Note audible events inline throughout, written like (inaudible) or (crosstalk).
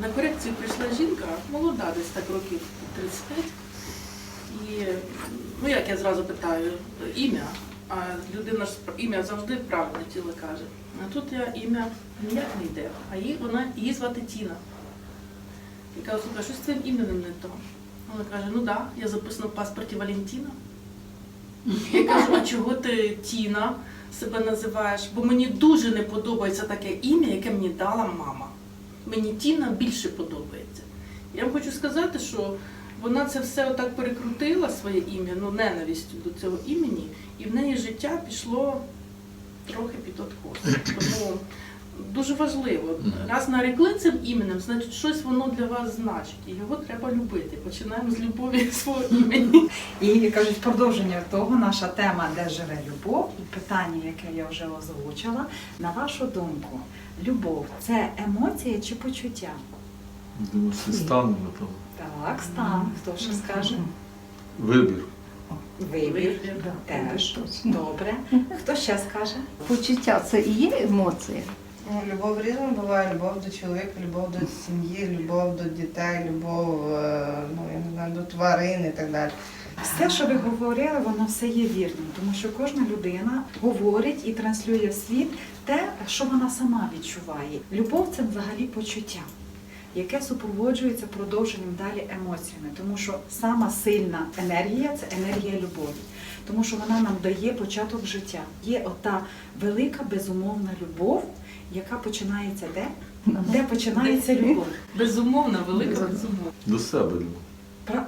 На корекцію прийшла жінка, молода, десь так років 35. І ну як я зразу питаю, ім'я. А людина ж ім'я завжди правильне тіло каже. А тут я ім'я ніяк не йде. А її вона її звати Тіна. І кажу, слухай, щось з твоїм іменем не то. Вона каже, ну так, да, я записана в паспорті Валентіна. Я кажу, а чого ти Тіна себе називаєш? Бо мені дуже не подобається таке ім'я, яке мені дала мама. Мені Тіна більше подобається. Я вам хочу сказати, що вона це все отак перекрутила своє ім'я, ну ненавистю до цього імені, і в неї життя пішло трохи під откос. Тому дуже важливо. Раз нарекли цим іменем, значить щось воно для вас значить. І його треба любити. Починаємо з любові (laughs) свого імені. І кажуть, продовження того, наша тема, де живе любов, і питання, яке я вже озвучила. На вашу думку, любов це емоція чи почуття? Думаю, що стан, напевно. Так, стан. Хто ще скаже? Вибір. Вибір. Вибір. Теж. Добре. Хто ще скаже? Почуття це і є емоція. Ну, любов різна буває, любов до чоловіка, любов до сім'ї, любов до дітей, любов е, ну, я не знаю, до тварин і так далі. Все, що ви говорили, воно все є вірним, тому що кожна людина говорить і транслює в світ те, що вона сама відчуває. Любов це взагалі почуття, яке супроводжується продовженням далі емоціями, тому що сама сильна енергія це енергія любові, тому що вона нам дає початок життя. Є ота велика безумовна любов, яка починається де? Де починається любов? Безумовно, велика безумовно. До себе любов.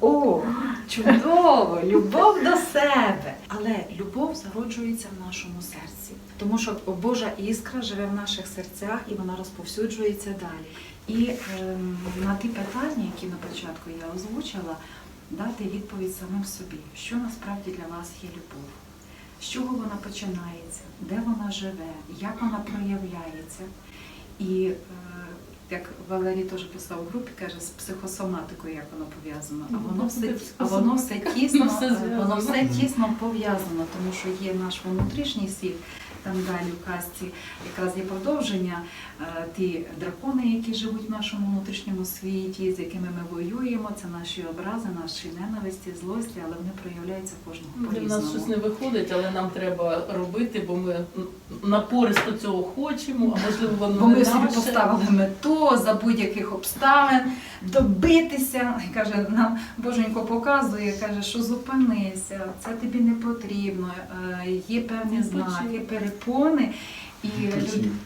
О, чудово! Любов до себе. Але любов зароджується в нашому серці, тому що Божа іскра живе в наших серцях і вона розповсюджується далі. І ем, на ті питання, які на початку я озвучила, дати відповідь самим собі, що насправді для вас є любов, з чого вона починається, де вона живе, як вона проявляється. І е, як Валерій теж писав у групі, каже, з психосоматикою, як воно пов'язано. А воно все, а воно все тісно, Ну, зв'язано. воно все тісно пов'язано, тому що є наш внутрішній світ. Там далі в казці якраз є продовження е, ті дракони, які живуть в нашому внутрішньому світі, з якими ми воюємо. Це наші образи, наші ненависті, злості, але вони проявляються кожного Для нас щось не виходить, але нам треба робити, бо ми напористо цього хочемо, а можливо воно Бо ми собі поставили мету за будь-яких обставин добитися. І каже, нам Боженько показує, каже, що зупинися, це тобі не потрібно. е, Є певні знаки, перепони. І,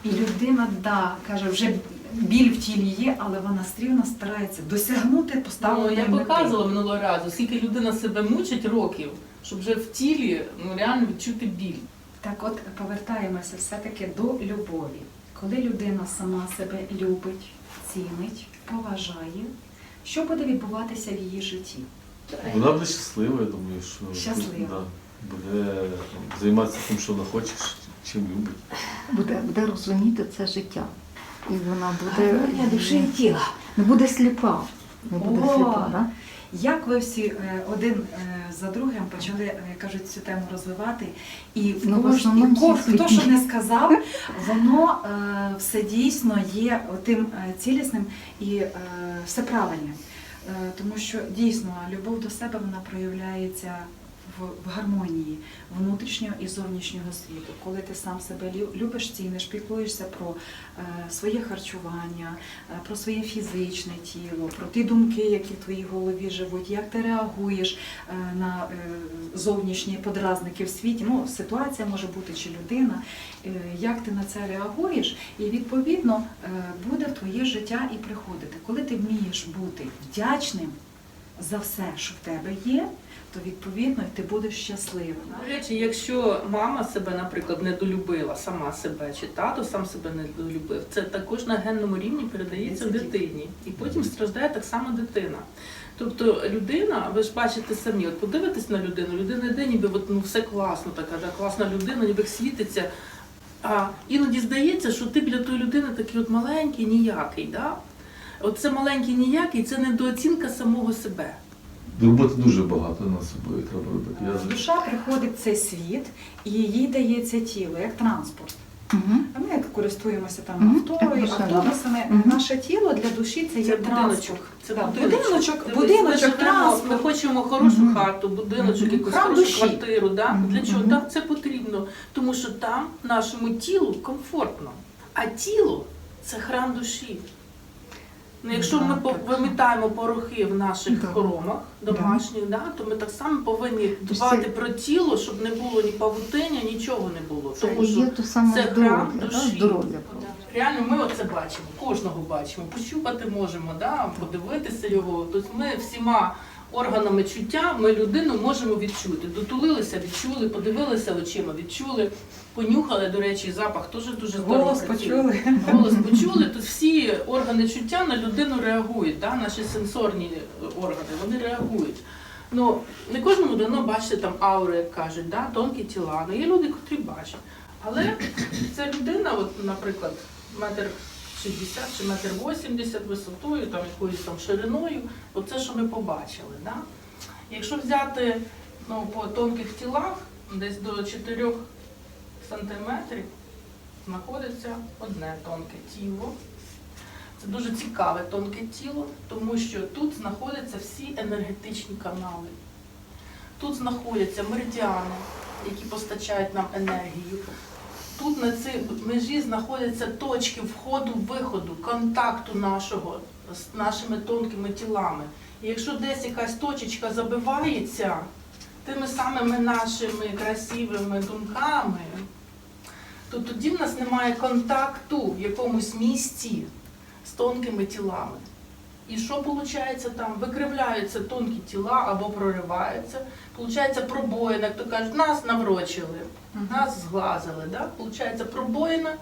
і людина да, каже, вже біль в тілі є, але вона стрівно старається досягнути Ну, я мети. показувала минулого разу, скільки людина себе мучить років, щоб вже в тілі ну, реально відчути біль. Так от повертаємося все-таки до любові. Коли людина сама себе любить, цінить, поважає, що буде відбуватися в її житті? Вона буде щаслива, я думаю, що Щаслива. Да, буде займатися тим, що вона хоче, чим любить. Буде, буде розуміти це життя. І вона буде Гармонія душі і тіла. не буде сліпа. Не буде О! сліпа, да? Як ви всі е, один е, за другим почали, е, кажуть, цю тему розвивати, і в Ну, в кож- хто що не сказав, воно все дійсно є тим цілісним і все правильним. Тому що дійсно любов до себе вона проявляється в, гармонії внутрішнього і зовнішнього світу. Коли ти сам себе лю- любиш, ціниш, піклуєшся про е, своє харчування, е, про своє фізичне тіло, про ті думки, які в твоїй голові живуть, як ти реагуєш е, на зовнішні подразники в світі. Ну, ситуація може бути чи людина, як ти на це реагуєш, і відповідно буде в твоє життя і приходити. Коли ти вмієш бути вдячним за все, що в тебе є, то відповідно ти будеш щасливим. До речі, якщо мама себе, наприклад, недолюбила сама себе, чи тато сам себе недолюбив, це також на генному рівні передається дитині. І потім страждає так само дитина. Тобто людина, ви ж бачите самі, от подивитесь на людину, людина йде, ніби от, ну, все класно, така да, класна людина, ніби світиться. А іноді здається, що ти біля тої людини такий от маленький, ніякий. Да? От це маленький ніякий, це недооцінка самого себе. Роботи дуже багато над собою треба робити. Я Душа приходить в цей світ, і їй дається тіло як транспорт. Мгм. А ми користуємося там Мгм, авто, так, і машина. автобусами. Наше тіло для душі це, Це є будиночок. транспорт. Це Да, будиночок. будиночок, ми будиночок, транспорт. Ми хочемо хорошу хату, будиночок, Мгм. якусь Храм хорошу душі. квартиру. Да? Мгм. Для чого? Мгм. Так, це потрібно. Тому що там нашому тілу комфортно. А тіло це храм душі. Ну, якщо ми вимітаємо порохи в наших Да. хоромах домашніх, да, то ми так само повинні дбати це- про тіло, щоб не було ні павутиння, нічого не було. Це Тому що є то саме це здоров'я, храм душі. здоров'я. Реально, ми оце бачимо, кожного бачимо, пощупати можемо, да? подивитися його. Тобто ми всіма органами чуття, ми людину можемо відчути. Дотулилися, відчули, подивилися очима, відчули, понюхали, до речі, запах теж дуже здорово. Голос працює. почули. Голос почули, то всі органи чуття на людину реагують, да? наші сенсорні органи, вони реагують. Ну, не кожному дано бачити там аури, як кажуть, да? тонкі тіла. Ну, є люди, котрі бачать. Але ця людина, от, наприклад, метр 60 чи метр 80 висотою, там якоюсь там шириною, оце, що ми побачили. Да? Якщо взяти ну, по тонких тілах, десь до 4 сантиметрів знаходиться одне тонке тіло. Це дуже цікаве тонке тіло, тому що тут знаходяться всі енергетичні канали. Тут знаходяться меридіани, які постачають нам енергію. Тут на цій межі знаходяться точки входу-виходу, контакту нашого з нашими тонкими тілами. І якщо десь якась точечка забивається тими самими нашими красивими думками, то тоді в нас немає контакту в якомусь місці з тонкими тілами. І що виходить там? Викривляються тонкі тіла або прориваються. Получається пробоїна, як то кажуть, нас наврочили, нас зглазили. Да? Получається пробоїна,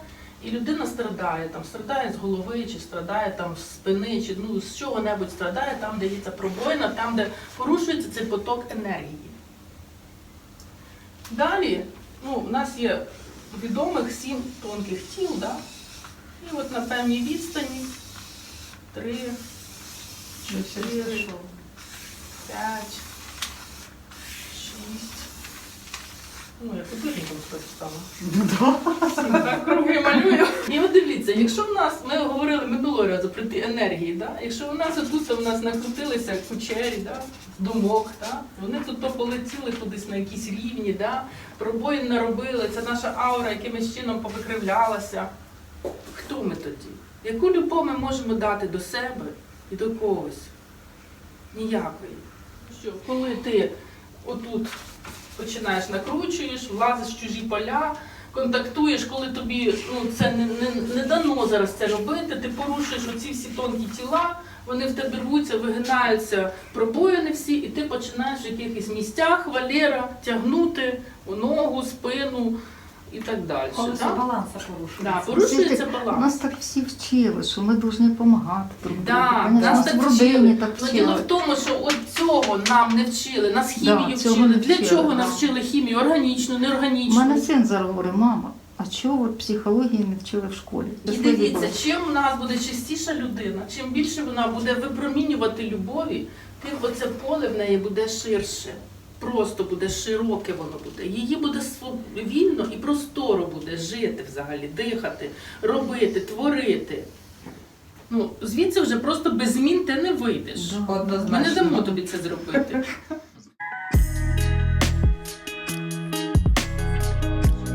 і людина страдає. Там, страдає з голови, чи страдає там з спини, чи ну, з чого-небудь страдає, там, де є ця пробоїна, там, де порушується цей поток енергії. Далі ну, у нас є відомих сім тонких тіл, да? і от на певній відстані три, чотири, п'ять, шість. Ну, я скажу стала. Сім, так, круги малюю. І от дивіться, якщо в нас, ми говорили минулого разу про ті енергії, да? якщо у нас тут у нас накрутилися кучері, да? думок, да? вони тут то полетіли кудись на якісь рівні, да? пробоїн наробили, це наша аура якимось чином повикривлялася. Хто ми тоді? Яку любов ми можемо дати до себе і до когось? Ніякої. Що, коли ти отут починаєш накручуєш, влазиш в чужі поля, контактуєш, коли тобі ну, це не, не, не дано зараз це робити, ти порушуєш оці всі тонкі тіла, вони в тебе рвуться, вигинаються пробоїни всі, і ти починаєш в якихось місцях валера тягнути у ногу, спину і так далі. Колесо Да? баланса порушується. Да, порушується Нас баланс. так всі вчили, що ми повинні допомагати друг другу. Да, Вони нас нас так в родині вчили. так Ну, діло вчили. в тому, що от цього нам не вчили, нас хімію цього вчили. не Для вчили, чого да. нас вчили хімію? Органічну, У мене син зараз говорить, мама, а чого от психології не вчили в школі? І Це дивіться, чим у нас буде чистіша людина, чим більше вона буде випромінювати любові, тим оце поле в неї буде ширше. Просто буде широке воно буде. Її буде вільно і просторо буде жити взагалі, дихати, робити, творити. Ну, звідси вже просто без змін ти не вийдеш. Да. Ми не дамо тобі це зробити.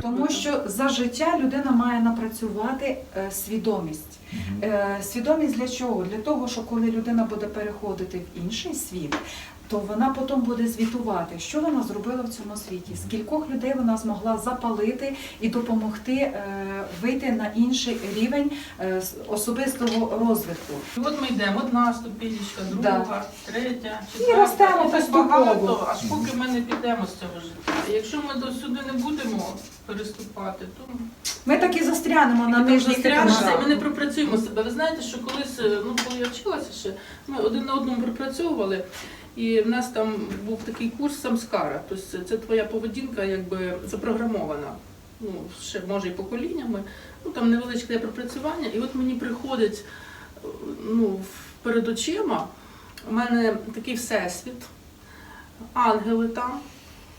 Тому що за життя людина має напрацювати е, свідомість. Е, свідомість для чого? Для того, що коли людина буде переходити в інший світ, то вона потім буде звітувати, що вона зробила в цьому світі, скількох людей вона змогла запалити і допомогти е, вийти на інший рівень е, особистого розвитку. І от ми йдемо, одна ступінечка, друга, третя, четверта. ростемо І так поступово. багато, аж поки ми не підемо з цього життя. Якщо ми до сюди не будемо переступати, то Ми так і застрянемо на ми нижніх етажах. ми не пропрацюємо себе. Ви знаєте, що колись, е, ну коли я вчилася ще, ми один на одному пропрацьовували. І в нас там був такий курс самскара. Тобто це, твоя поведінка якби запрограмована. Ну, ще може і поколіннями. Ну там невеличке пропрацювання. І от мені приходить ну, перед очима, у мене такий всесвіт, ангели там.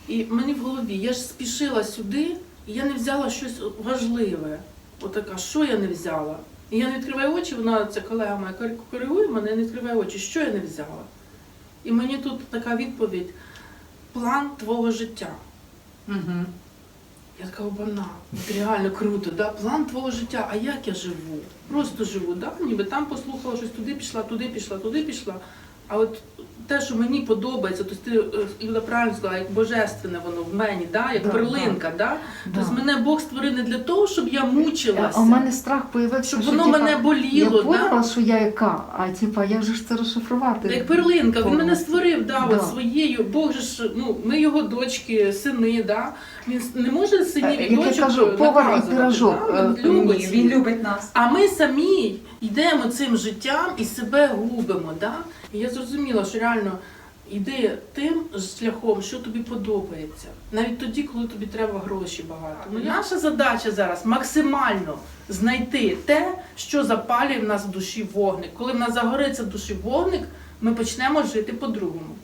І мені в голові, я ж спішила сюди, І я не взяла щось важливе. Отака, що я не взяла? І я не відкриваю очі, вона, ця колега моя коригує мене, я не відкриваю очі, що я не взяла. І мені тут така відповідь: план твого життя. Угу. Я така обана, реально круто, да? план твого життя, а як я живу? Просто живу, да? ніби там послухала щось, туди пішла, туди пішла, туди пішла. А от те, що мені подобається, тобто ти е, правильно сказала, як божественне воно в мені, да? як Да, перлинка, да? Да. Тобто мене Бог створив не для того, щоб я мучилася, А у мене страх появився, щоб що воно мене я боліло. Да? що я яка, а типа, як же ж це розшифрувати? Як перлинка, він мене створив, да, Да. От своєю. Бог же ж, ну, ми його дочки, сини, да? Він не може синів і Як я дочок кажу, повар і пирожок, да? Він е, любить він любить нас. А ми самі йдемо цим життям і себе губимо. Да? І я зрозуміла, що реально йди тим шляхом, що тобі подобається. Навіть тоді, коли тобі треба гроші багато. Ну, наша задача зараз максимально знайти те, що запалює в нас в душі вогник. Коли в нас загориться в душі вогник, ми почнемо жити по-другому.